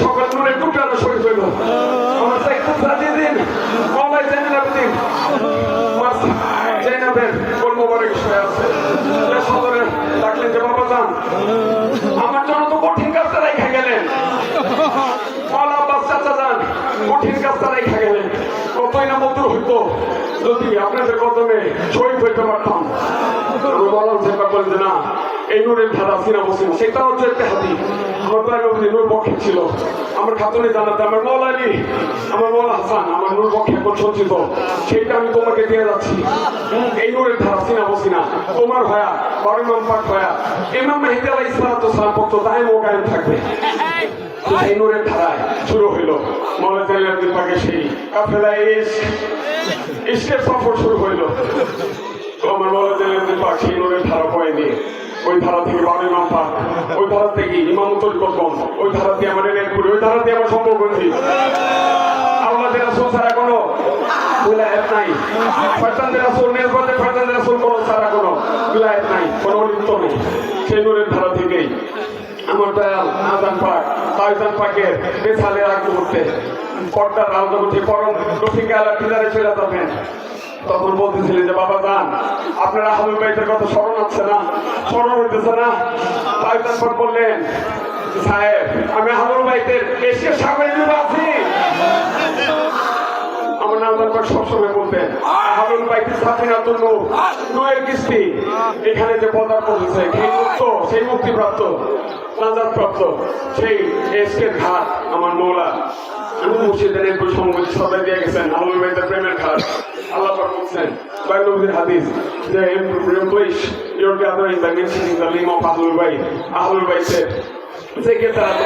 সকাল নূরের টুকরানো শরীর হইল। আমার সাজিয়ে দিন। যে, বাবা যান। কঠিন কাজটা রেখে গেলেন। গেলেন। কতই না মধুর হইতো। যদি আপনাদের কদমে শহীদ হইতে পারতাম। আমি বললাম যে না। এই নূরের ধারা সিনা বসিন সেটা হচ্ছে একটা হাতি। প্রায় নূর পক্ষে ছিল। আমার খাতুনে জানাতে আমার মৌলা আমার মৌলা হাসান, আমার নূর পক্ষে এখন সজ্জিত সেইটা আমি তোমাকে দিয়ে যাচ্ছি। এই নূরের ধারা সিনা বসিনা তোমার বড় ইমাম পাক হয়া ইমাম মেহেদি আলাহ ইসলাম সালাম পক্ষ দায় ও কায়েম থাকবে। সেই নূরের ধারায় শুরু হইল। মৌলা জালিয়াদ্দিন পাকে সেই কাফেলা ইস্ক ইস্কের সফর শুরু হইল। আমার মৌলা জালিয়াদ্দিন পাক সেই নূরের ধারা পয়ে ওই ধারা থেকে বারো ইমাম পাক, ওই ধারা ইমামতুল ওই ধারা দিয়ে আমার এলেনপুরি ওই ধারা দিয়ে আমার সম্পর্কী আল্লাহদের রাসূল ছাড়া কোনো উলায়াত নাই। ফয়সানদের রাসূল মেজবাদের ফয়সানদের রাসূল কোনো ছাড়া কোনো উলায়াত নাই, কোনো অলিপ্ত নেই। সেই নূরের ধারা থেকেই আমার দয়াল আজান পাক তাইজান পাকের বেসালের আগ মুহূর্তে পর্দার রাজা উঠে পরম রফিকা আলা পিলারে চলে যাবেন। তখন বলতেছিলেন যে, বাবা, যান। আপনারা হালুল বাইতের কথা স্মরণ আছে না? স্মরণ হইতেছে না? তাইজান পাক বললেন, সাহেব, আমি হালুল বাইতের এসে সাগরে ডুবে আছি। আমার কিস্তি। এখানে যে হয়েছে সেই মুক্ত, সেই মুক্তিপ্রাপ্ত সেই ঘাট, আমার মৌলা। আমি মুর্শিদের সবাই দিয়ে গেছেন আলুল বাইতের প্রেমের ঘাট। The Hadith, they replace your gathering by mentioning the name of Ahlul Bayt. Ahlul Bayt said, take it out